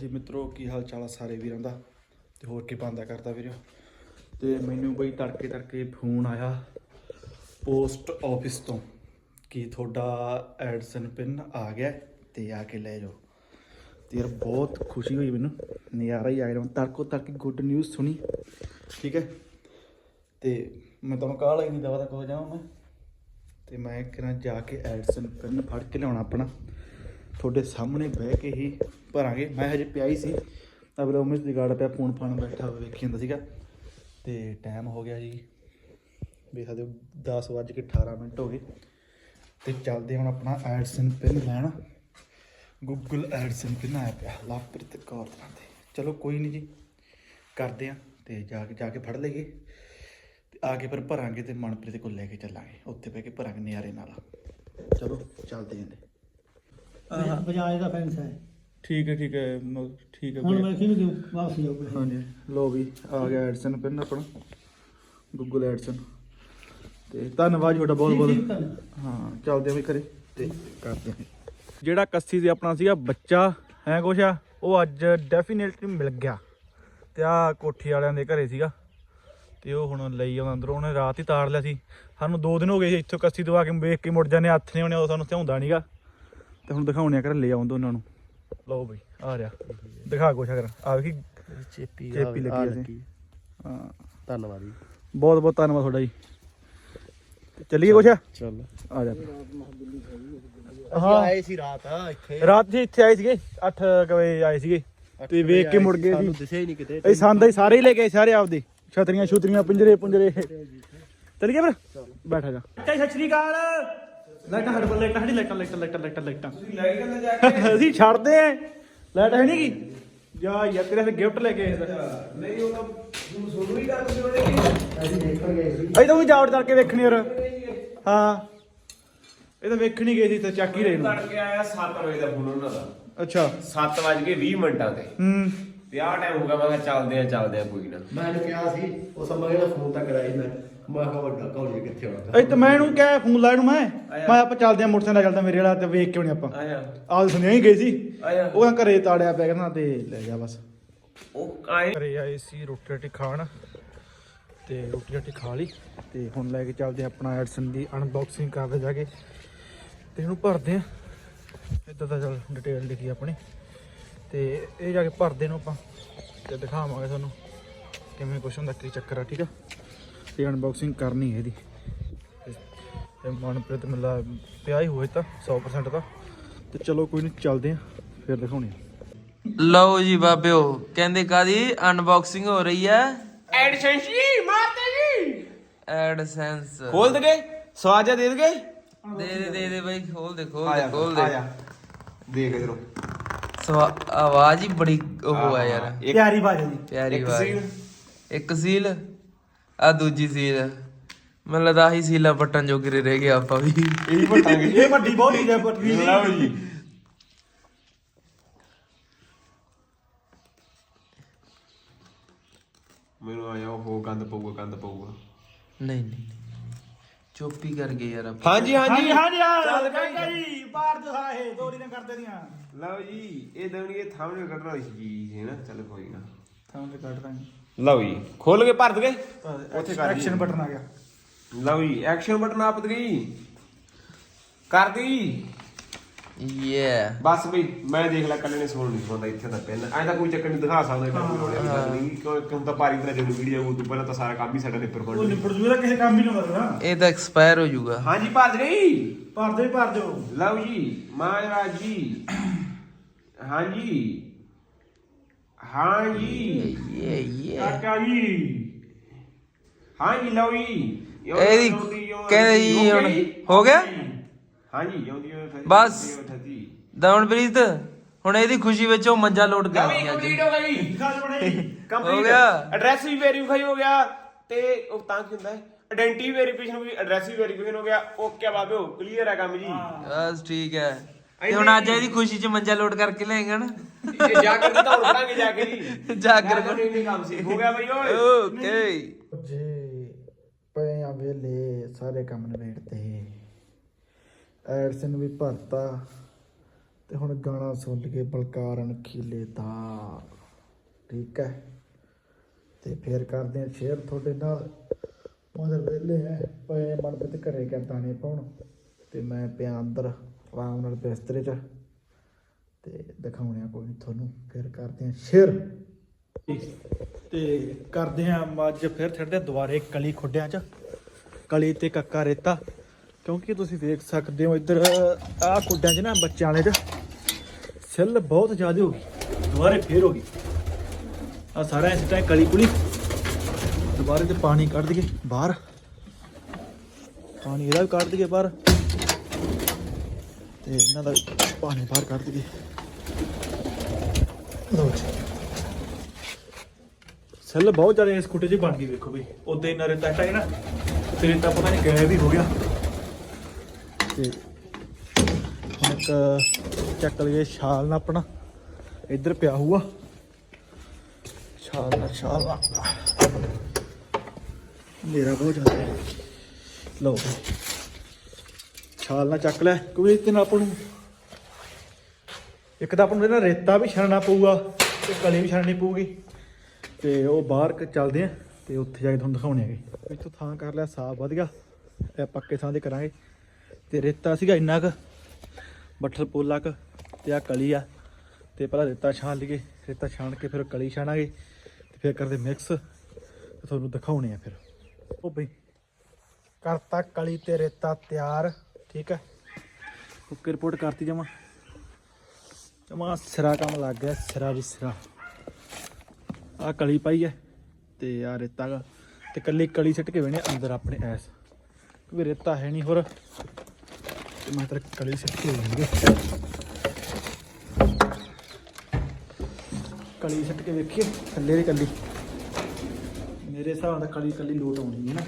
ਜੀ ਮਿੱਤਰੋ, ਕੀ ਹਾਲ ਚਾਲ ਆ ਸਾਰੇ ਵੀਰਾਂ ਦਾ? ਤੇ ਹੋਰ ਕੀ ਬੰਦਾ ਕਰਦਾ ਵੀਰੋ ਤੇ ਮੈਨੂੰ ਬਈ ਤੜਕੇ ਤੜਕੇ ਫੋਨ ਆਇਆ ਪੋਸਟ ਆਫਿਸ ਤੋਂ ਕਿ ਤੁਹਾਡਾ ਐਡਸਨ ਪਿੰਨ ਆ ਗਿਆ ਹੈ ਤੇ ਆ ਕੇ ਲੈ ਜਾਓ। ਤੇ ਯਾਰ ਬਹੁਤ ਖੁਸ਼ੀ ਹੋਈ ਮੈਨੂੰ, ਨਜ਼ਾਰਾ ਹੀ ਆ ਗਿਆ ਤੜਕੋ ਤੜਕ ਗੁੱਡ ਨਿਊਜ਼ ਸੁਣੀ, ਠੀਕ ਹੈ? ਤੇ ਮੈਂ ਤੁਹਾਨੂੰ ਕਾਲ ਹੀ ਨਹੀਂ ਦਵਾ ਤੱਕ ਹੋ ਜਾਵਾਂ ਮੈਂ। ਤੇ ਮੈਂ ਕਿਹਾ ਜਾ ਕੇ ਐਡਸਨ ਪਿੰਨ ਫੜ ਕੇ ਲਿਆਉਣਾ ਆਪਣਾ। ਤੁਹਾਡੇ ਸਾਹਮਣੇ ਬਹਿ ਕੇ ਹੀ ਭਰਾਂਗੇ। ਮੈਂ ਹਜੇ ਪਿਆ ਹੀ ਸੀ। ਤਾਂ ਬਲਾ ਉਮਰ ਦੀ ਗਾੜਾ ਪਿਆ, ਫੋਨ ਫਾਨ ਬੈਠਾ ਹੋਇਆ ਵੇਖੀ ਜਾਂਦਾ ਸੀਗਾ। ਤੇ ਟਾਈਮ ਹੋ ਗਿਆ ਜੀ। ਵੀ ਸਾਡੇ 10 ਵੱਜ ਕੇ 18 ਮਿੰਟ ਹੋ ਗਏ। ਤੇ ਚੱਲਦੇ ਹੁਣ ਆਪਣਾ ਐਡਸਨ ਪਿਨ ਲੈਣ। ਗੂਗਲ ਐਡਸਨ ਪਿਨ ਆਇਆ ਪਿਆ। ਲਵਪ੍ਰੀਤ ਕੌਰ ਦਾ। ਤੇ ਚਲੋ ਕੋਈ ਨਹੀਂ ਜੀ। ਕਰਦੇ ਆ ਤੇ ਜਾ ਕੇ ਜਾ ਕੇ ਫੜ ਲਈਏ। ਤੇ ਆ ਕੇ ਫਿਰ ਭਰਾਂਗੇ ਤੇ ਮਨਪ੍ਰੀਤ ਕੋਲ ਲੈ ਕੇ ਚੱਲਾਂਗੇ। ਉੱਥੇ ਬਹਿ ਕੇ ਭਰਾਂਗੇ ਨਿਆਰੇ ਨਾਲ। ਚਲੋ, ਚੱਲਦੇ ਜਾਂਦੇ ਬਜਾਜ ਦਾ ਫੈਂਸ ਹੈ। ਠੀਕ ਹੈ ਠੀਕ ਹੈ ਮ- ਠੀਕ ਹੈ ਹੁਣ। ਮੈਂ ਕਿਹਨੂੰ ਦਿਉ? ਵਾਪਸ ਜਾਊਗਾ ਹਾਂਜੀ ਲੋ ਵੀ ਆ ਗਿਆ ਐਡਸਨ ਪਿੰਨ ਆਪਣਾ। ਗੂਗਲ ਐਡਸਨ ਤੇ ਧੰਨਵਾਦ ਤੁਹਾਡਾ ਬਹੁਤ ਬਹੁਤ। ਹਾਂ ਚੱਲਦੇ ਆ ਵੀ ਕਰੇ ਤੇ ਕਰਦੇ ਆ ਜਿਹੜਾ ਕੱਸੀ ਸੀ ਆਪਣਾ ਸੀਗਾ ਬੱਚਾ ਹੈ ਕੁਛ ਆ ਉਹ ਅੱਜ ਡੈਫੀਨੇਟਲੀ ਮਿਲ ਗਿਆ। ਤੇ ਆ ਕੋਠੀ ਵਾਲਿਆਂ ਦੇ ਘਰੇ ਸੀਗਾ। ਤੇ ਉਹ ਹੁਣ ਲਈ ਆਉਂਦਾ ਅੰਦਰੋਂ। ਉਹਨੇ ਰਾਤ ਹੀ ਤਾੜ ਲਿਆ ਸੀ। ਸਾਨੂੰ 2 ਦਿਨ ਹੋ ਗਏ ਸੀ ਇੱਥੋਂ ਕੱਸੀ ਦਵਾ ਕੇ ਵੇਖ ਕੇ ਮੁੜ ਜਾਂਦੇ ਹੱਥ ਨਹੀਂ ਆਉਣੇ ਉਹ ਸਾਨੂੰ ਧਿਆਉਂਦਾ ਨਹੀਂਗਾ ਤੇ ਹੁਣ ਦਿਖਾਉਣੇ ਆ ਕਰ ਲੈ ਆਉਂਦੇ ਉਹਨਾਂ ਨੂੰ। ਲਓ ਬਈ ਆ ਰਿਹਾ। ਦਿਖਾ ਕੁਛ ਅਗਰ। ਆ ਵੇਖੀ ਚੇਪੀ ਚੇਪੀ ਲੱਗੀ ਸੀ। ਹਾਂ। ਧੰਨਵਾਦ ਜੀ। ਬਹੁਤ ਬਹੁਤ ਧੰਨਵਾਦ ਤੁਹਾਡਾ ਜੀ। ਚੱਲੀਏ ਕੁਛ? ਚੱਲ। ਆ ਜਾ। ਆਏ ਸੀ ਰਾਤ ਇੱਥੇ। ਰਾਤ ਜੀ ਇੱਥੇ ਆਏ ਸੀਗੇ 8 ਵਜੇ ਆਏ ਸੀਗੇ। ਤੇ ਵੇਖ ਕੇ ਮੁੜ ਗਏ ਸਾਨੂੰ ਸੀ ਦਿਸਿਆ ਹੀ ਨਹੀਂ ਕਿਤੇ। ਇਹ ਸੰਦ ਹੀ ਸਾਰੇ ਹੀ ਲੈ ਗਏ ਸਾਰੇ ਆਪਦੇ। ਛਤਰੀਆਂ ਛੁਤਰੀਆਂ ਪਿੰਜਰੇ ਪੁੰਜਰੇ। ਚੱਲ ਗਿਆ ਫਿਰ ਬੈਠਾ ਜਾ। ਸਤਿ ਸ਼੍ਰੀ ਅਕਾਲ। ਲਾਈਟਾਂ ਹਟ ਬੱਲੇ ਲਾਈਟਾਂ ਹਟੀ ਲਾਈਟਾਂ ਲਾਈਟਾਂ ਲਾਈਟਾਂ ਲਾਈਟਾਂ ਲਾਈਟਾਂ। ਤੁਸੀਂ ਲੈ ਕੇ ਜਾ ਕੇ। ਅਸੀਂ ਛੱਡਦੇ ਆਂ। ਲਾਈਟ ਹੈ ਨਹੀਂ ਕੀ ਜਾ ਯਾਰ ਤੇਰੇ ਫਿਰ ਗਿਫਟ ਲੈ ਕੇ ਆਏ ਨਹੀਂ ਉਹ ਤਾਂ ਤੁਹਾਨੂੰ ਹੀ ਕਰ ਤੁਸੀਂ ਉਹਨੇ ਅਸੀਂ ਤਾਂ ਵੀ ਜਾਵੜ ਤੜ ਕੇ ਵੇਖਣੀ ਯਾਰ ਹਾਂ? ਇਹ ਤਾਂ ਵੇਖਣੀ ਗਏ ਸੀ ਤੇ ਚੱਕ ਹੀ ਰਹੇ ਨੂੰ। ਤੜਕੇ ਆਇਆ 7 ਵਜੇ ਦਾ ਫੋਨ ਉਹਨਾਂ ਦਾ। ਅੱਛਾ। 7 ਵਜ ਕੇ 20 ਮਿੰਟਾਂ ਤੇ। ਹੂੰ। ਤੇ ਆਹ ਟਾਈਮ ਹੋ ਗਿਆ ਮੈਂ ਕਿਹਾ ਚੱਲਦੇ ਆ ਚੱਲਦੇ ਆ ਕੋਈ ਨਾ। ਮੈਂ ਕਿਹਾ ਸੀ ਉਹ ਸਮਾਂ ਜਿਹੜਾ ਫੋਨ ਤੱਕ ਕਰਾਈ ਮੈਂ। ਮੈਂ ਕਿਹਾ ਵੱਡਾ ਕੌਲੀ ਕਿੱਥੇ ਹੋਣਾ ਇਹ ਤਾਂ ਮੈਂ ਇਹਨੂੰ ਕਿਹਾ ਫੋਨ ਲਾ ਇਹਨੂੰ ਮੈਂ। ਮੈਂ ਆਪਾਂ ਚੱਲਦੇ ਆ ਮੋਟਰਸਾਈਕਲ ਚੱਲਦਾ ਮੇਰੇ ਵਾਲਾ ਤੇ ਵੇਖ ਕੇ ਆਉਣੇ ਆਪਾਂ। ਆਇਆ। ਆਹ ਸੁਣਿਆ ਹੀ ਗਏ ਸੀ। ਆਇਆ। ਉਹ ਕਹਿੰਦਾ ਘਰੇ ਤਾੜਿਆ ਪਿਆ ਕਹਿੰਦਾ ਤੇ ਲੈ ਜਾ ਬਸ। ਉਹ ਆਏ। ਘਰੇ ਆਏ ਸੀ ਰੋਟੀ ਰਾਟੀ ਖਾਣ ਤੇ ਰੋਟੀ ਰਾਟੀ ਖਾ ਲਈ ਤੇ ਹੁਣ ਲੈ ਕੇ ਚੱਲਦੇ ਆ ਆਪਣਾ ਐਡਸਨ ਦੀ ਅਨਬਾਕਸਿੰਗ ਕਰਦੇ ਜਾ ਕੇ ਤੇ ਇਹਨੂੰ ਭਰਦੇ ਆ ਇਦਾਂ ਦਾ ਚੱਲ ਡਿਟੇਲ ਲਿਖੀ ਆਪਣੀ। ਤੇ ਇਹ ਜਾ ਕੇ ਭਰਦੇ ਨੂੰ ਆਪਾਂ ਤੇ ਦਿਖਾਵਾਂਗੇ ਤੁਹਾਨੂੰ ਕਿਵੇਂ ਕੁਛ ਹੁੰਦਾ ਕੀ ਚੱਕਰ ਆ ਠੀਕ ਆ? ਤੇ ਅਨਬਾਕਸਿੰਗ ਕਰਨੀ ਹੈ ਇਹਦੀ। ਤੇ- ਮਨਪ੍ਰੀਤ ਮਿਲਾ ਪਿਆ ਹੀ ਹੋਏ ਤਾਂ 100% ਦਾ। ਤੇ ਚਲੋ ਕੋਈ ਨਹੀਂ ਚੱਲਦੇ ਆ ਫਿਰ ਦਿਖਾਉਣੇ ਆ। ਲਓ ਜੀ ਬਾਬਿਓ ਕਹਿੰਦੇ ਕਾਦੀ ਅਨਬਾਕਸਿੰਗ ਹੋ ਰਹੀ ਹੈ? ਐਡਸੈਂਸੀ ਮਾਰਤੇ ਜੀ। ਐਡਸੈਂਸ। ਖੋਲ ਦਗੇ ਸਵਾਜਾ ਦੇ ਦਗੇ। ਦੇ ਦੇ ਦੇ ਦੇ ਬਾਈ ਖੋਲ ਦੇ ਖੋਲ ਦੇ ਖੋਲ ਦੇ। ਦੇਖ ਇਧਰੋਂ। ਸਵਾ ਆਵਾਜ਼ ਹੀ ਬੜੀ ਉਹ ਆ ਯਾਰ। ਪਿਆਰੀ ਬਾਜੀ ਦੀ ਪਿਆਰੀ ਸੀਲ। ਇੱਕ ਸੀਲ। ਆ ਦੂਜੀ ਸੀਲ। ਮੈਨੂੰ ਲੱਗਦਾ ਆਹੀ ਸੀਲਾ ਪੱਟਣ ਜੋਗਰੇ ਰਹਿ ਗਏ ਆਪਾਂ ਵੀ। ਇਹ ਪਟਾਂਗੇ। ਇਹ ਵੱਡੀ ਬਹੁਤ ਚੀਜ਼ ਹੈ ਪਟਰੀ ਦੀ ਲਓ ਜੀ। ਮੈਨੂੰ ਆਇਆ ਉਹ ਗੰਦ ਪਊਗਾ ਗੰਦ ਪਊਗਾ। ਨਹੀਂ ਨਹੀਂ ਚੁੱਪ ਹੀ ਕਰ ਗਏ ਯਾਰ ਆਪਾਂ। ਹਾਂਜੀ ਹਾਂਜੀ। ਹਾਂਜੀ ਚੱਲ ਕਾਕਾ ਜੀ ਬਾਹਰ ਜੋ ਹੈ ਦੋਰੀ ਨਾ ਕਰਦੇ ਦੀਆਂ ਲਓ ਜੀ ਇਹ ਦੇਣਗੇ ਥਾਮਣੇ ਕੱਢਣਾ ਸੀ ਜੀ ਹੈ ਨਾ? ਚੱਲ ਕੋਈ ਨਾ। ਥਾਂ ਤੇ ਕੱਢ ਦਾਂਗੇ। ਲਓ ਜੀ ਖੋਲ ਕੇ ਭਰ ਦਗੇ? ਉੱਥੇ ਕਰ ਐਕਸ਼ਨ ਬਟਨ ਆ ਗਿਆ। ਲਓ ਜੀ ਐਕਸ਼ਨ ਬਟਨ ਆਪਦ ਗਈ ਕਰ ਦੀ। ਯੇ ਬਸ ਬਈ ਮੈਂ ਦੇਖ ਲੈ ਕੱਲੇ ਨੇ ਸੋਲ ਨਹੀਂ ਪਾਉਂਦਾ ਇੱਥੇ ਤਾਂ ਪੈਨ। ਐਂ ਤਾਂ ਕੋਈ ਚੱਕਰ ਨਹੀਂ ਦਿਖਾ ਸਕਦਾ ਕੋਈ ਲੋੜ ਨਹੀਂ ਕਿਉਂ ਕਿਉਂ ਤਾਂ ਭਾਰੀ ਤਰ੍ਹਾਂ ਜਦੋਂ ਵੀਡੀਓ ਉਹ ਤੋਂ ਪਹਿਲਾਂ ਤਾਂ ਸਾਰਾ ਕੰਮ ਹੀ ਸਾਡਾ ਨਿਪਰ ਉਹ ਪੜਨਾ ਨਿਪੜ ਜੂਗਾ ਕਿਸੇ ਕੰਮ ਹੀ ਨਹੀਂ ਹੁੰਦਾ ਇਹ ਤਾਂ ਐਕਸਪਾਇਰ ਹੋ ਜਾਊਗਾ ਹਾਂਜੀ ਭਰ ਗਈ ਭਰ ਦੇ ਭਰ ਦਿਓ। ਲਓ ਜੀ ਮਹਾਰਾਜ ਜੀ। ਹਾਂਜੀ। ਹਾਂਜੀ ਯੇ ਯੇ ਕਾਕਾ ਜੀ ਹਾਂਜੀ ਲਓ ਜੀ ਇਹਦੀ ਕਹਿੰਦੇ ਜੀ ਹੁਣ ਹੋ ਗਿਆ ਜਿਉਂਦੀ ਫਿਰ ਬਸ। ਠੱਤੀ ਦਮਨਪ੍ਰੀਤ ਹੁਣ ਇਹਦੀ ਖੁਸ਼ੀ ਵਿੱਚ ਉਹ ਮੰਜਾ ਲੋਡ ਲਓ ਕਰਨੀ ਜੀ ਕੰਪਲੀਟ ਹੋ ਗਈ ਗੱਲ ਬਣੇ ਕੰਪਲੀਟ ਹੋ ਗਿਆ। ਐਡਰੈਸ ਵੀ ਵੈਰੀਫਾਈ ਹੋ ਗਿਆ। ਤੇ ਉਹ ਤਾਂ ਕੀ ਹੁੰਦਾ ਹੈ? ਆਇਡੈਂਟੀ ਵੈਰੀਫਿਕੇਸ਼ਨ ਵੀ ਐਡਰੈਸ ਵੀ ਵੈਰੀਫਿਕੇਸ਼ਨ ਹੋ ਗਿਆ। ਓਕੇ ਆ ਬਾਬਿਓ ਕਲੀਅਰ ਹੈ ਕੰਮ ਜੀ। ਬਸ ਠੀਕ ਹੈ। ਤੇ ਹੁਣ ਅੱਜ ਇਹਦੀ ਖੁਸ਼ੀ 'ਚ ਮੰਜਾ ਲੋਡ ਕਰਕੇ ਲਿਆਏਗਾ ਨਾ। ਇਹ ਜਾ ਕੇ ਤਾਂ ਪੜਾਂਗੇ ਜਾ ਕੇ ਜੀ ਜਾਗਰ ਕੇ ਨਹੀਂ ਕੰਮ ਸੀ। ਹੋ ਗਿਆ ਬਈ ਓਏ। ਓਕੇ। ਜੇ ਪਏ ਆ ਵੇਲੇ ਸਾਰੇ ਕੰਮ ਨਿਬੇੜਤੇ। ਐਡਸਨ ਵੀ ਭਰਤਾ। ਤੇ ਹੁਣ ਗਾਣਾ ਸੁਣ ਲਈਏ ਬਲਕਾਰਨ ਖੀਲੇ ਦਾ ਠੀਕ ਹੈ। ਤੇ ਫੇਰ ਕਰਦੇ ਆ ਸ਼ੇਅਰ ਤੁਹਾਡੇ ਨਾਲ। ਮਗਰ ਵੇਲੇ ਹੈ ਪਏ ਮਨਪ੍ਰੀਤ ਘਰੇ ਗਿਆ ਦਾਣੇ ਪਾਉਣ ਤੇ ਮੈਂ ਪਿਆ ਅੰਦਰ। ਆਰਾਮ ਨਾਲ ਬਿਸਤਰੇ 'ਚ ਤੇ ਦਿਖਾਉਣੇ ਆ ਕੋਈ ਤੁਹਾਨੂੰ, ਫਿਰ ਕਰਦੇ ਆ ਸ਼ੇਅਰ। ਤੇ ਕਰਦੇ ਆ ਅੱਜ ਫਿਰ ਛੱਡਦੇ ਆ ਦੁਬਾਰੇ ਕਲੀ ਖੁੱਡਿਆਂ 'ਚ। ਕਲੀ ਤੇ ਕੱਕਾ ਰੇਤਾ, ਕਿਉਂਕਿ ਤੁਸੀਂ ਦੇਖ ਸਕਦੇ ਹੋ ਇੱਧਰ, ਆਹ ਖੁੱਡਿਆਂ 'ਚ ਨਾ ਬੱਚਿਆਂ ਵਾਲੇ 'ਚ ਸਿੱਲ ਬਹੁਤ ਜ਼ਿਆਦਾ ਹੋ ਗਈ। ਦੁਬਾਰੇ ਫੇਰ ਹੋ ਗਈ। ਆ ਸਾਰਾ ਇਸ ਟਾਈਮ ਕਲੀ ਕੁਲੀ। ਦੁਬਾਰੇ ਤੇ ਪਾਣੀ ਕੱਢ ਦਈਏ ਬਾਹਰ। ਪਾਣੀ ਇਹਦਾ ਵੀ ਕੱਢ ਦਈਏ ਬਾਹਰ। ਤੇ ਇਹਨਾਂ ਦਾ ਵੀ ਪਾਣੀ ਬਾਹਰ ਕੱਢ ਦਈਏ। ਲਓ ਜੀ। ਸੈੱਲ ਬਹੁਤ ਜ਼ਿਆਦਾ ਇਸ ਖੁੱਟੇ 'ਚ ਬਣ ਗਈ ਵੇਖੋ ਬਈ ਉਦੋਂ ਇੰਨਾ ਰੇਤਾ ਹੈ ਨਾ ਤੇ ਰੇਤਾ ਪਤਾ ਨਹੀਂ ਗਾਇਬ ਹੀ ਹੋ ਗਿਆ। ਤੇ ਇੱਕ ਚੱਕ ਲਈਏ ਛਾਲ ਨਾ ਆਪਣਾ। ਇੱਧਰ ਪਿਆ ਹੁਆ ਛਾਲ ਨਾਲ ਛਾਲ ਨਾਲ। ਮੇਰਾ ਬਹੁਤ ਜ਼ਿਆਦਾ। ਲਓ। ਛਾਲ ਨਾਲ ਚੱਕ ਲੈ। ਕਿਉਂਕਿ ਇਸ ਨਾਲ ਆਪਾਂ ਨੂੰ ਇੱਕ ਤਾਂ ਆਪਾਂ ਨੂੰ ਇਹਦਾ ਰੇਤਾ ਵੀ ਛਾਣਨਾ ਪਊਗਾ ਤੇ ਕਲੀ ਵੀ ਛਾਣਨੀ ਪਊਗੀ। ਤੇ ਉਹ ਬਾਹਰ ਚੱਲਦੇ ਆ ਤੇ ਉੱਥੇ ਜਾ ਕੇ ਤੁਹਾਨੂੰ ਦਿਖਾਉਣੇ ਹੈਗੇ। ਇੱਥੋਂ ਥਾਂ ਕਰ ਲਿਆ, ਸਾਫ਼ ਵਧੀਆ ਇਹ ਪੱਕੇ ਥਾਂ ਤੇ ਕਰਾਂਗੇ। ਤੇ ਰੇਤਾ ਸੀਗਾ ਇੰਨਾ ਕੁ, ਬੱਠਲ ਪੋਲਾ ਕੁ ਤੇ ਆ ਕਲੀ ਆ। ਤੇ ਪਹਿਲਾਂ ਰੇਤਾ ਛਾਣ ਲਈਏ, ਰੇਤਾ ਛਾਣ ਕੇ ਫਿਰ ਕਲੀ ਛਾਣਾਂਗੇ। ਤੇ ਫਿਰ ਕਰਦੇ ਮਿਕਸ। ਤੇ ਤੁਹਾਨੂੰ ਦਿਖਾਉਣੇ ਆ ਫਿਰ। ਉਹ ਬਈ, ਕਰਤਾ ਕਲੀ ਤੇ ਰੇਤਾ ਤਿਆਰ। ਠੀਕ ਹੈ ਓਕੇ ਰਿਪੋਰਟ ਕਰਤੀ ਜਮਾ। ਜਮਾ ਸਿਰਾ ਕੰਮ ਲੱਗ ਗਿਆ ਸਿਰਾ ਵੀ ਸਿਰਾ। ਆ ਕਲੀ ਪਾਈ ਹੈ ਤੇ ਆ ਰੇਤਾ ਤੇ ਕੱਲੀ ਕਲੀ ਸਿੱਟ ਕੇ ਵੇਣੇ ਅੰਦਰ ਆਪਣੇ ਐਸ। ਕਿਉਂਕਿ ਰੇਤਾ ਹੈ ਨਹੀਂ ਹੋਰ। ਤੇ ਮੈਂ ਤੇਰੇ ਕਲੀ ਸਿੱਟ ਕੇ ਵੇਣਗੇ ਕਲੀ ਸਿੱਟ ਕੇ ਵੇਖੀਏ ਥੱਲੇ ਦੀ ਕਲੀ। ਮੇਰੇ ਹਿਸਾਬ ਨਾਲ ਕਲੀ ਕਲੀ ਲੋਟ ਆਉਣੀ ਹੈ ਨਾ।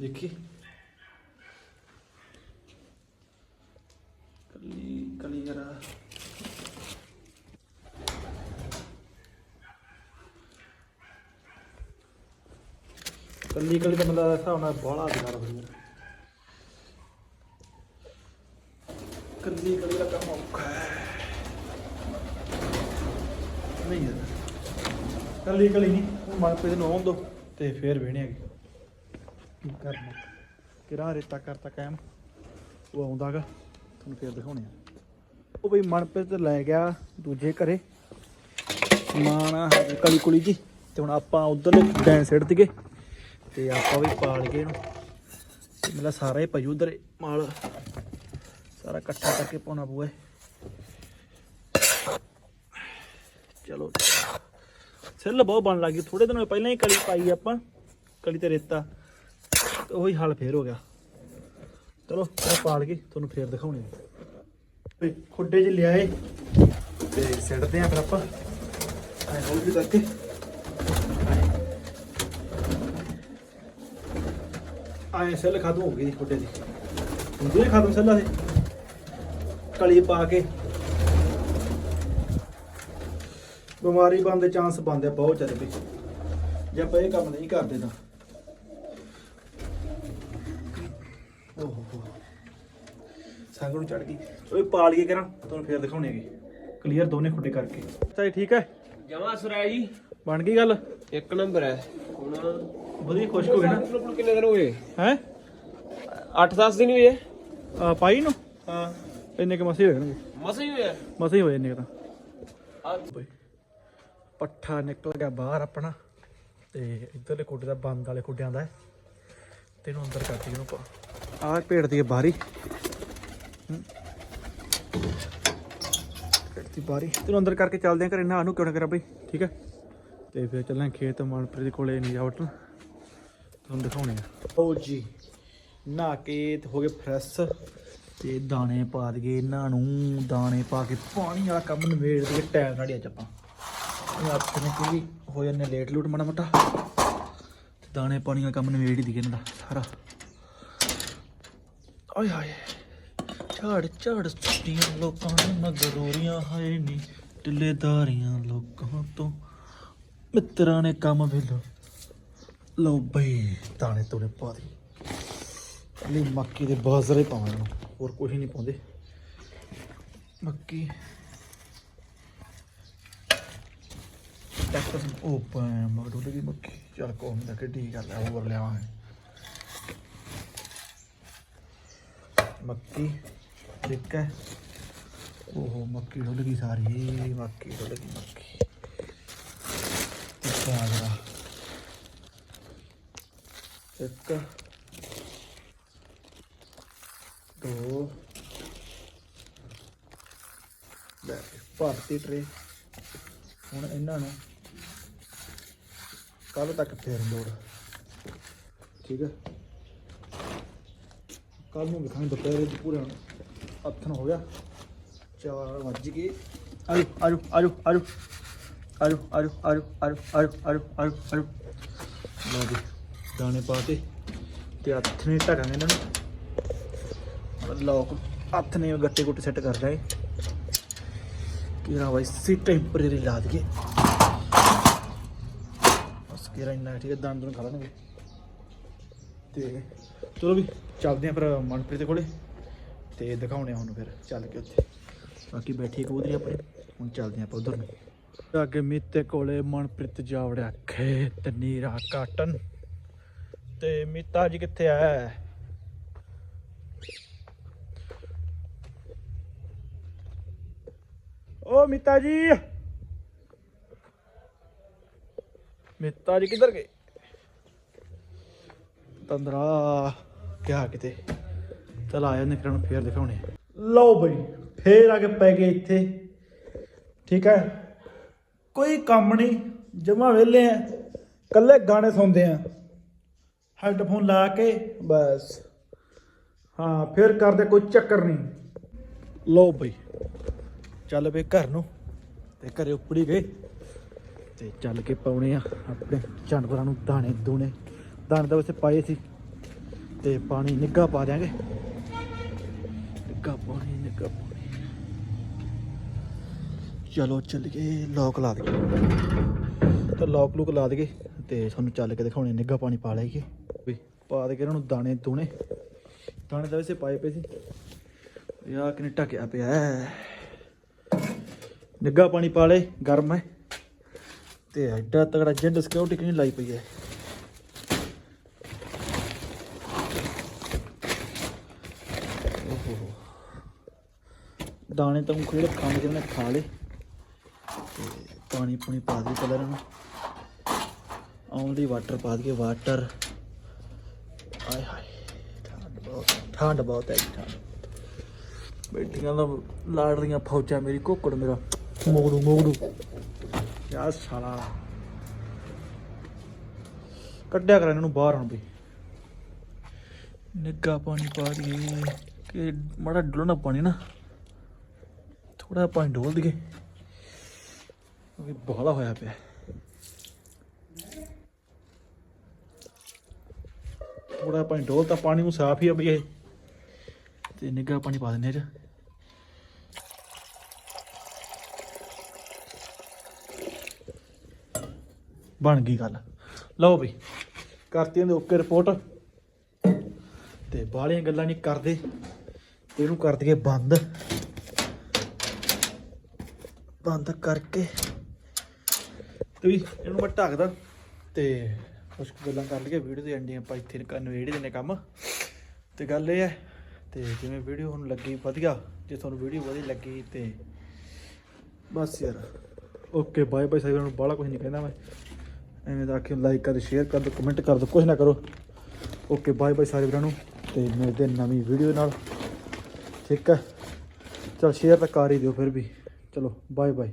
ਦੇਖੀ ਕਲੀ ਕਲੀ ਜਰਾ ਕੱਲੀ ਕੱਲੀ ਤਾਂ ਬੰਦਾ ਦਾ ਹਿਸਾਬ ਨਾਲ ਬਾਹਲਾ ਅਧਿਕਾਰ ਹੋ ਜਾਂਦਾ। ਕੱਲੀ ਕੱਲੀ ਦਾ ਕੰਮ ਔਖਾ ਹੈ। ਨਹੀਂ ਯਾਰ ਕੱਲੀ ਕੱਲੀ ਨਹੀਂ, ਹੁਣ ਮਨਪ੍ਰੀਤ ਨੂੰ ਆਉਣ ਦੋ ਤੇ ਫੇਰ ਵੇਣੇ ਹੈਗੇ। ਕੀ ਕਰਨਾ। ਕਿਰਾ ਰੇਤਾ ਕਰਤਾ ਕਾਇਮ। ਉਹ ਆਉਂਦਾਗਾ ਤੁਹਾਨੂੰ ਫੇਰ ਦਿਖਾਉਣੇ ਆ। ਉਹ ਬਈ ਮਨਪ੍ਰੀਤ ਲੈ ਗਿਆ ਦੂਜੇ ਘਰੇ। ਸਮਾਨ ਕਲੀ ਕੁਲੀ ਜੀ, ਤੇ ਹੁਣ ਆਪਾਂ ਉਧਰਲੇ ਡੈਨ ਸਿੱਟ ਦਈਏ ਤੇ ਆਪਾਂ ਵੀ ਪਾਲ ਗਏ ਇਹਨੂੰ। ਤੇ ਮੇਰਾ ਸਾਰਾ ਹੀ ਪਜੂ ਉਧਰ ਮਾਲ। ਸਾਰਾ ਇਕੱਠਾ ਕਰਕੇ ਪਾਉਣਾ ਪਊਗਾ ਚਲੋ। ਸਿੱਲ ਬਹੁਤ ਬਣ ਲੱਗੀ ਥੋੜੇ ਦਿਨ ਪਹਿਲਾਂ ਹੀ ਕਲੀ ਪਾਈ ਆਪਾਂ, ਕਲੀ ਤੇ ਰੇਤਾ। ਉਹੀ ਹਾਲ ਫੇਰ ਹੋ ਗਿਆ। ਚਲੋ ਪਾਲ ਕੇ ਤੁਹਾਨੂੰ ਫੇਰ ਦਿਖਾਉਣੇ ਆ ਵੀ ਖੁੱਡੇ 'ਚ ਲਿਆਏ ਤੇ ਸਿੱਟਦੇ ਆ ਫਿਰ ਆਪਾਂ। ਐ ਹੋਰ ਵੀ ਕਰਕੇ। ਆਏ ਸੈੱਲ ਖਤਮ ਹੋ ਗਈ ਦੀ ਖੁੱਡੇ ਦੀ। ਹੁੰਦੀ ਹੈ ਖਤਮ ਸੈੱਲਾਂ ਦੇ ਕਲੀ ਪਾ ਕੇ। ਬਿਮਾਰੀ ਬਣਨ ਦੇ ਚਾਂਸ ਬਣਦੇ ਬਹੁਤ ਜ਼ਿਆਦਾ ਵੀ ਜੇ ਆਪਾਂ ਇਹ ਕੰਮ ਨਹੀਂ ਕਰਦੇ ਤਾਂ ਓਹ ਹੋ ਸੰਗ ਨੂੰ ਚੜ ਗਈ। ਓਏ ਪਾਲ ਕੇ ਕਰਾਂ ਤੁਹਾਨੂੰ ਫੇਰ ਦਿਖਾਉਣੇ ਹੈਗੇ। ਕਲੀਅਰ ਦੋਨੇ ਖੁੱਡੇ ਕਰਕੇ। ਚਾਹੀ ਠੀਕ ਹੈ? ਜਮਾ ਸੁਰਾਇਆ ਜੀ ਬਣ ਗਈ ਗੱਲ? ਇੱਕ ਨੰਬਰ ਹੈ। ਹੁਣ ਵਧੀਆ ਖੁਸ਼ਕ ਹੋ ਗਏ ਨਾ? ਕਿੰਨੇ ਦਿਨ ਹੋ ਗਏ? ਹੈ? 8-10 ਦਿਨ ਹੋਏ। ਆ ਪਾਈ ਨੂੰ? ਹਾਂ। ਇੰਨੇ ਕ ਮਸੇ ਹੋ ਜਾਣਗੇ ਮਸਾ ਹੀ ਹੋਇਆ ਮਸੇ ਹੀ ਹੋਏ ਇੰਨੇ ਤਾਂ। ਪੱਠਾ ਨਿਕਲ ਗਿਆ ਬਾਹਰ ਆਪਣਾ। ਤੇ ਇੱਧਰਲੇ ਖੁੱਡੇ ਦਾ ਬੰਦ ਵਾਲੇ ਖੁੱਡਿਆਂ ਦਾ ਤੇ ਇਹਨੂੰ ਅੰਦਰ ਕਰਤੀ ਇਹਨੂੰ ਆਹ ਭੇੜ ਦੀ ਬਾਰੀ। ਭੇੜ ਬਾਰੀ। ਤੈਨੂੰ ਅੰਦਰ ਕਰਕੇ ਚੱਲਦੇ ਆ ਘਰੇ। ਨਾ ਨੂੰ ਕਿਉਂ ਨਾ ਕਰਾਂ ਬਈ। ਠੀਕ ਹੈ? ਤੇ ਫਿਰ ਚੱਲਾਂ ਖੇਤ ਮਨਪ੍ਰੀਤ ਦੇ ਕੋਲੇ ਨਹੀਂ ਜਾਵਟ ਤੁਹਾਨੂੰ ਦਿਖਾਉਣੇ ਆ। ਓ ਜੀ, ਨਹਾ ਕੇ ਹੋ ਗਏ ਫਰੈਸ਼ ਤੇ ਦਾਣੇ ਪਾ ਦਈਏ ਇਹਨਾਂ ਨੂੰ। ਦਾਣੇ ਪਾ ਕੇ ਪਾਣੀ ਵਾਲਾ ਕੰਮ ਨਵੇੜ ਦੇ ਟਾਈਮ ਨਾਲ ਹੀ ਅੱਜ ਆਪਾਂ। ਇਹ ਆਪਣੇ ਕੋਈ ਹੋ ਜਾਂਦੇ ਲੇਟ ਲੂਟ ਮਾੜਾ ਮੋਟਾ। ਦਾਣੇ ਪਾਣੀ ਵਾਲਾ ਕੰਮ ਨਵੇੜ ਹੀ ਦਈਏ ਇਹਨਾਂ ਦਾ। ਸਾਰਾ। ਆਏ ਹਾਏ। ਝਾੜ ਝਾੜ ਸੁੱਟੀਆਂ ਲੋਕਾਂ ਨੇ ਮਗਰੂਰੀਆਂ ਹਾਏ ਨੀ ਟਿੱਲੇਦਾਰੀਆਂ ਲੋਕਾਂ ਤੋਂ। ਮਿੱਤਰਾਂ ਨੇ ਕੰਮ ਵੇਲੋ। ਲਓ ਬਈ, ਦਾਣੇ ਤੋੜੇ ਪਾ ਦੇ। ਲਈ ਮੱਕੀ ਦੇ ਬਾਜ਼ਰੇ ਪਾਵਾਂ ਇਹਨੂੰ, ਹੋਰ ਕੁਝ ਨਹੀਂ ਪਾਉਂਦੇ। ਮੱਕੀ। ਟੈਕਸ ਓਪਨ ਮਗਡੂ ਲਗੀ ਮੱਕੀ। ਚੱਲ ਕੋਮ ਦਾ ਕਿੱਡੀ ਗੱਲ ਹੈ ਹੋਰ ਲਿਆਵਾਂਗੇ। ਮੱਕੀ। ਠੀਕ ਹੈ। ਉਹ ਮੱਕੀ ਡੁੱਲ ਗਈ ਸਾਰੀ। ਮੱਕੀ ਡੁੱਲ ਗਈ, ਮੱਕੀ। ਤੇ ਬਾਜਰਾ ਇੱਕ, ਦੋ। ਲੈ, ਭਾਰਤੀ ਟਰੇ ਹੁਣ ਇਹਨਾਂ ਨੂੰ ਕੱਲ ਤੱਕ ਫੇਰ ਲੋੜ। ਠੀਕ ਹੈ। ਕੱਲ ਨੂੰ ਵਿਖਾਂਗੇ ਦੁਪਹਿਰੇ ਪੂਰੇ ਹੁਣ। ਹੱਥਨ ਹੋ ਗਿਆ। ਚਾਰ ਵੱਜ ਗਏ। ਆਜੋ ਆਜੋ ਆਜੋ ਆਜੋ। ਆਜੋ ਆਜੋ ਆਜੋ ਆਜੋ ਆਜੋ ਆਜੋ ਆਜੋ ਆਜੋ। ਲਓ ਜੀ, ਦਾਣੇ ਪਾਤੇ ਤੇ ਹੱਥ ਨੇ ਢਕਾਂਗੇ ਇਹਨਾਂ ਨੂੰ। ਲੋਕ ਹੱਥ ਨੇ ਗੱਟੇ ਗੁੱਟੇ ਸੈੱਟ ਕਰ ਰਹੇ ਕਿਰਾ ਵਾਈ ਸੀ ਟੈਂਪਰੇਰੀ ਲਾ ਦਈਏ। ਬਸ ਕਿਰਾ ਇੰਨਾ ਠੀਕ ਹੈ ਦਾਣ ਦੂਣ ਖਾ ਲੈਣਗੇ। ਤੇ ਚਲੋ ਵੀ, ਚੱਲਦੇ ਆਂ ਫਿਰ ਮਨਪ੍ਰੀਤ ਦੇ ਕੋਲੇ। ਤੇ ਦਿਖਾਉਣੇ ਆ ਹੁਣ ਫਿਰ ਚੱਲ ਕੇ ਉੱਥੇ। ਬਾਕੀ ਬੈਠੀ ਕਬੂਤਰੀ ਆਪਣੇ। ਹੁਣ ਚੱਲਦੇ ਆਂ ਆਪਾਂ ਉਧਰ ਨੂੰ। ਅੱਗੇ ਮੀਤੇ ਕੋਲੇ ਮਨਪ੍ਰੀਤ ਜਾਵੜਿਆ, ਖੇਤ ਨੀਰਾ ਕਾਟਨ। ਤੇ ਮੀਤਾ ਜੀ ਕਿੱਥੇ ਆ ਓ ਮੀਤਾ ਜੀ! ਮੀਤਾ ਜੀ ਕਿੱਧਰ ਗਏ? ਤੰਦਰਾ, ਕਿਆ ਕਿਤੇ? ਚਲ ਆ ਜਾਂਦੇ, ਫਿਰ ਹੁਣ ਫੇਰ ਦਿਖਾਉਣੇ ਲਓ ਬਈ, ਫੇਰ ਆ ਕੇ ਪੈ ਗਏ ਇੱਥੇ। ਠੀਕ ਹੈ? ਕੋਈ ਕੰਮ ਨਹੀਂ, ਜਮਾ ਵਿਹਲੇ ਆ ਕੱਲੇ ਗਾਣੇ ਸੁਣਦੇ ਆ। ਹੈੱਡਫੋਨ ਲਾ ਕੇ, ਬਸ। ਹਾਂ, ਫਿਰ ਕਰਦੇ ਕੋਈ ਚੱਕਰ ਨਹੀਂ। ਲਓ ਬਈ, ਚੱਲ ਪਏ ਘਰ ਨੂੰ, ਤੇ ਘਰੇ ਉੱਪੜੀ ਗਏ। ਤੇ ਚੱਲ ਕੇ ਪਾਉਣੇ ਆ ਆਪਣੇ ਜਾਨਵਰਾਂ ਨੂੰ ਦਾਣੇ ਦੂਣੇ ਦਾਣੇ ਤਾਂ ਵੈਸੇ ਪਾਏ ਸੀ, ਤੇ ਪਾਣੀ ਨਿੱਘਾ ਪਾ ਦਿਆਂਗੇ। ਨਿੱਘਾ ਪਾਣੀ ਨਿੱਘਾ ਚਲੋ ਚੱਲੀਏ ਲੋਕ ਲਾ ਦਈਏ। ਤਾਂ ਲੋਕ ਲੂਕ ਲਾ ਦਈਏ ਤੇ ਤੁਹਾਨੂੰ ਚੱਲ ਕੇ ਦਿਖਾਉਣੇ ਨਿੱਘਾ ਪਾਣੀ ਪਾ ਲਈਏ। ਵੀ ਪਾ ਦੇ ਕੇ ਇਹਨਾਂ ਨੂੰ ਦਾਣੇ ਦੂਣੇ। ਦਾਣੇ ਤਾਂ ਵੈਸੇ ਪਾਏ ਪਏ ਸੀ। ਯਾ ਕਿਨੇ ਟਕਿਆ ਪਿਆ ਹੈ। ਨਿੱਘਾ ਪਾਣੀ ਪਾ ਲੈ ਗਰਮ ਹੈ। ਤੇ ਐਡਾ ਤਗੜਾ ਜੈਂਡ ਸਿਕਿਉਰਿਟੀ ਕਿਉਂ ਲਾਈ ਪਈ ਹੈ? ਦਾਣੇ ਤਾਂ ਖੇੜ ਖਾਣ ਕੇ ਨੇ ਖਾ ਲੇ ਤੇ ਪਾਣੀ ਪੂਣੀ ਪਾ ਦੇ ਕਲਰ ਨੂੰ। ਆਉਂਦੀ ਵਾਟਰ ਪਾ ਦਈਏ ਵਾਟਰ ਆਏ ਹਾਏ ਠੰਡ ਬਹੁਤ ਹੈ, ਠੰਡ ਬਹੁਤ ਹੈ ਠੰਡ। ਬੈਠੀਆਂ ਦਾ ਲਾੜ ਰਹੀਆਂ ਫੌਜਾਂ ਮੇਰੀ ਕੋਕੜ ਮੇਰਾ। ਮੋਗੜੂ ਮੋਗੜੂ ਯਾਰ ਸਾਲਾ। ਕੱਢਿਆ ਕਰ ਇਹਨਾਂ ਨੂੰ ਬਾਹਰ ਹੁਣ ਵੀ। ਨਿੱਗਾ ਪਾਣੀ ਪਾ ਦਈਏ। ਕਿ ਮਾੜਾ ਡੁੱਲਣਾ ਪਾਣੀ ਨਾ। ਥੋੜਾ ਪਾਣੀ ਡੋਲ ਦਈਏ। ਵੀ ਬਹਲਾ ਹੋਇਆ ਪਿਆ। ਥੋੜਾ ਪਾਣੀ ਡੋਲ ਤਾਂ ਪਾਣੀ ਨੂੰ ਸਾਫ਼ ਹੀ ਆ ਬਈ ਇਹ। ਤੇ ਨਿੱਗਾ ਪਾਣੀ ਪਾ ਦਿੰਦੇ ਆ ਚ ਬਣ ਗਈ ਗੱਲ। ਲਓ ਬਈ ਕਰਤੀਆਂ ਦੇ ਓਕੇ ਰਿਪੋਰਟ ਤੇ ਬਾਹਲੀਆਂ ਗੱਲਾਂ ਨਹੀਂ ਕਰਦੇ। ਤੇ ਇਹਨੂੰ ਕਰ ਦਈਏ ਬੰਦ। ਬੰਦ ਕਰਕੇ। ਤੇ ਵੀ ਇਹਨੂੰ ਮੈਂ ਢੱਕਦਾ ਤੇ ਕੁਝ ਗੱਲਾਂ ਕਰ ਲਈਏ ਵੀਡੀਓ ਦੇ ਐਂਡਿੰਗ ਆਪਾਂ ਇੱਥੇ ਕਰਨ ਵੇੜੇ ਕੰਮ। ਤੇ ਗੱਲ ਇਹ ਹੈ, ਤੇ ਜਿਵੇਂ ਵੀਡੀਓ ਹੁਣ ਲੱਗੀ ਵਧੀਆ, ਜੇ ਤੁਹਾਨੂੰ ਵੀਡੀਓ ਵਧੀਆ ਲੱਗੀ ਤੇ ਬਸ ਯਾਰ। ਓਕੇ ਬਾਏ ਬਾਏ ਸਾਰਿਆਂ ਨੂੰ, ਬਾਹਲਾ ਕੁਝ ਨਹੀਂ ਕਹਿੰਦਾ ਮੈਂ। ਐਵੇਂ ਦਾ ਆਖਿਓ ਲਾਈਕ ਕਰ ਸ਼ੇਅਰ ਕਰ ਦਿਓ ਕਮੈਂਟ ਕਰ ਦਿਓ ਕੁਝ ਨਾ ਕਰੋ। ਓਕੇ ਬਾਏ ਬਾਏ ਸਾਰੇ ਵੀਰਾਂ ਨੂੰ, ਤੇ ਮਿਲਦੇ ਨਵੀਂ ਵੀਡੀਓ ਨਾਲ। ਠੀਕ ਹੈ। ਚਲ ਸ਼ੇਅਰ ਤਾਂ ਕਰ ਹੀ ਦਿਓ ਫਿਰ ਵੀ। ਚਲੋ ਬਾਏ ਬਾਏ